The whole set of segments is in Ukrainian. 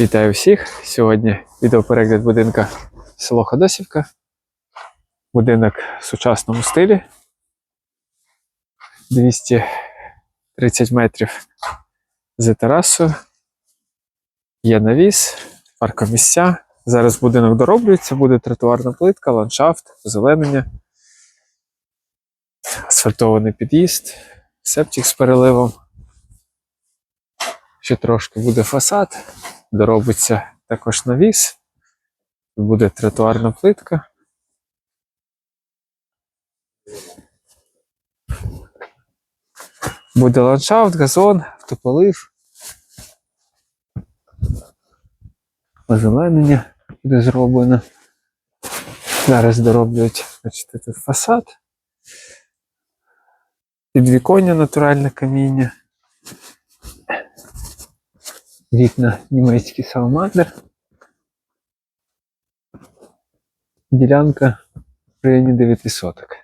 Вітаю всіх! Сьогодні відеоперегляд будинка село Ходосівка. Будинок в сучасному стилі. 230 метрів за терасою. Є навіс, паркомісця. Зараз будинок дороблюється, буде тротуарна плитка, ландшафт, озеленення, асфальтований під'їзд, септик з переливом. Ще трошки буде фасад доробиться також навіс. Буде тротуарна плитка. Буде ландшафт, газон, автополив. Озеленення буде зроблено. Зараз дороблюють бачите, тут фасад. Підвіконня натуральне каміння. Вікна німецький саламандр. Ділянка в районі 9 соток.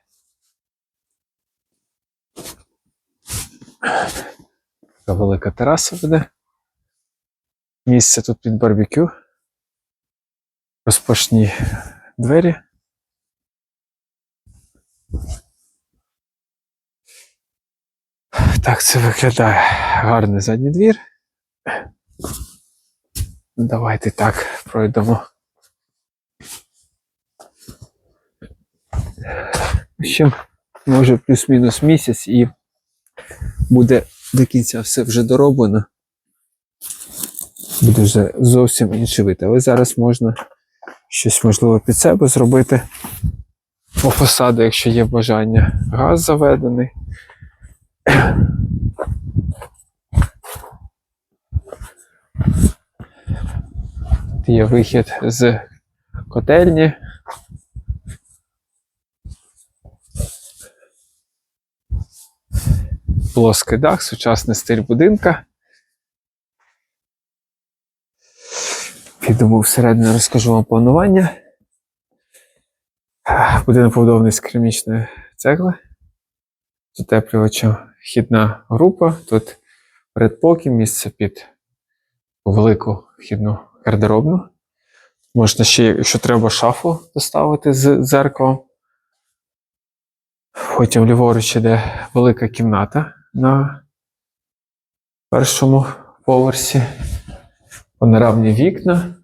Така велика тераса буде. Місце тут під барбекю. Розпашні двері. Так це виглядає гарний задній двір. Давайте так пройдемо. Ще може плюс-мінус місяць і буде до кінця все вже дороблено. Буде вже зовсім інший вид. Але зараз можна щось можливо під себе зробити по фасаду, якщо є бажання. Газ заведений. Є вихід з котельні. Плоский дах, сучасний стиль будинка. Підемо всередину, розкажу вам планування. Будинок побудований з керамічної цегли. З утеплювачем вхідна група. Тут передпокій, місце під велику вхідну гардеробну. Можна ще, якщо треба, шафу доставити з дзеркалом. Потім ліворуч іде велика кімната на першому поверсі. Панорамні вікна.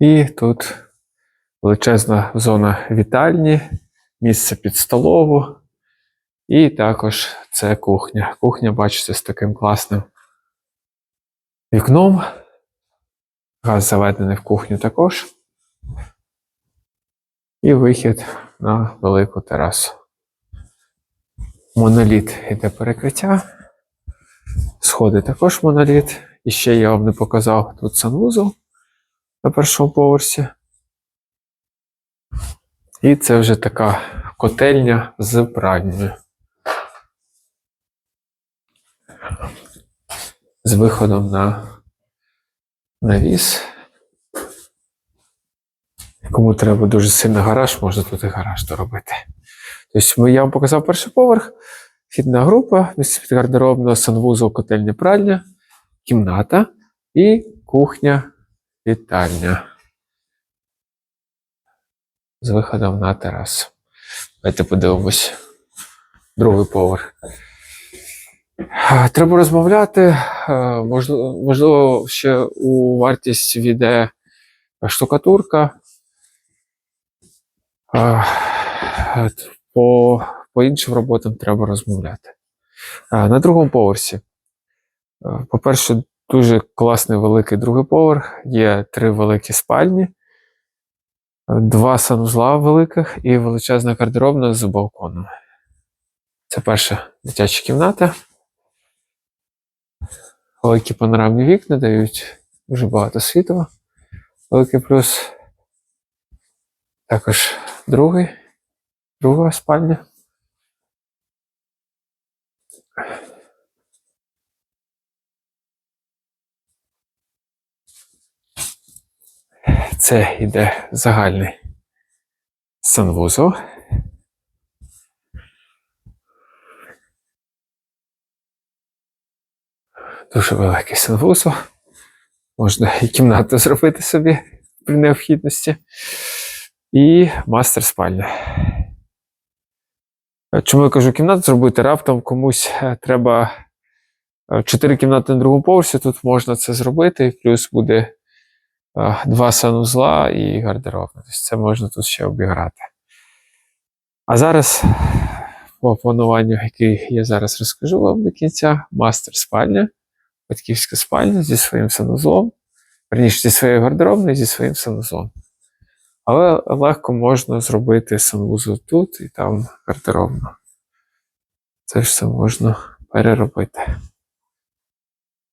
І тут величезна зона вітальні, місце під столову. І також це кухня. Кухня, бачите, з таким класним вікном. Газ заведений в кухню також. І вихід на велику терасу. Моноліт іде перекриття. Сходи також моноліт. І ще я вам не показав тут санвузол на першому поверсі. І це вже така котельня з пральнею. З виходом на навіс. Кому треба дуже сильно гараж, можна тут і гараж доробити. Тобто я вам показав перший поверх, вхідна група, місце під гардеробного, санвузол, котельня пральня, кімната і кухня, вітальня. З виходом на терасу. Давайте подивимось. Другий поверх. Треба розмовляти. Можливо, можливо, ще у вартість війде штукатурка. По, по іншим роботам треба розмовляти. На другому поверсі. По-перше, дуже класний великий другий поверх. Є три великі спальні, два санузла великих і величезна гардеробна з балконом. Це перша дитяча кімната. Великі панорамні вікна дають дуже багато світла. Великий плюс. Також другий, друга спальня. Це йде загальний санвузол. Дуже великий санвузол. Можна і кімнату зробити собі при необхідності. І мастер спальня. Чому я кажу кімнату зробити? Раптом комусь е, треба е, 4 кімнати на другому поверсі, тут можна це зробити, плюс буде два санузла і гардеробна. Тобто це можна тут ще обіграти. А зараз, по плануванню, який я зараз розкажу вам до кінця, мастер спальня, батьківська спальня зі своїм санузлом, верніше зі своєю гардеробною, зі своїм санузлом. Але легко можна зробити санвузол тут і там гардеробну. Це ж все можна переробити.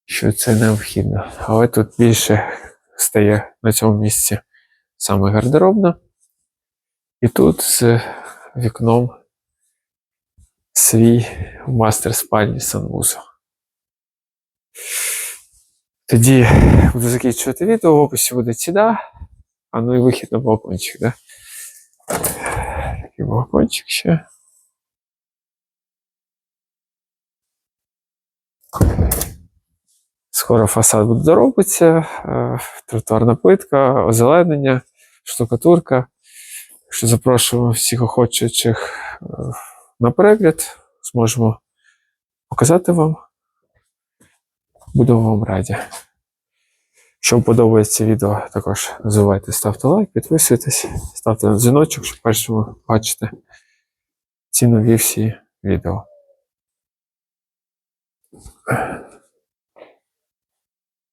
Що це необхідно. Але тут більше стає на цьому місці саме гардеробна. І тут з вікном свій мастер спальні санвузол. Тоді буду закінчувати відео, в описі буде ціна, а ну і вихід на балкончик, да? Такий балкончик ще. Скоро фасад буде доробитися, е, тротуарна плитка, озеленення, штукатурка. Так що запрошуємо всіх охочих е, на перегляд. Зможемо показати вам. Будемо вам раді. Якщо вам подобається відео, також не ставте лайк, підписуйтесь, ставте на дзвіночок, щоб першому бачити ці нові всі відео.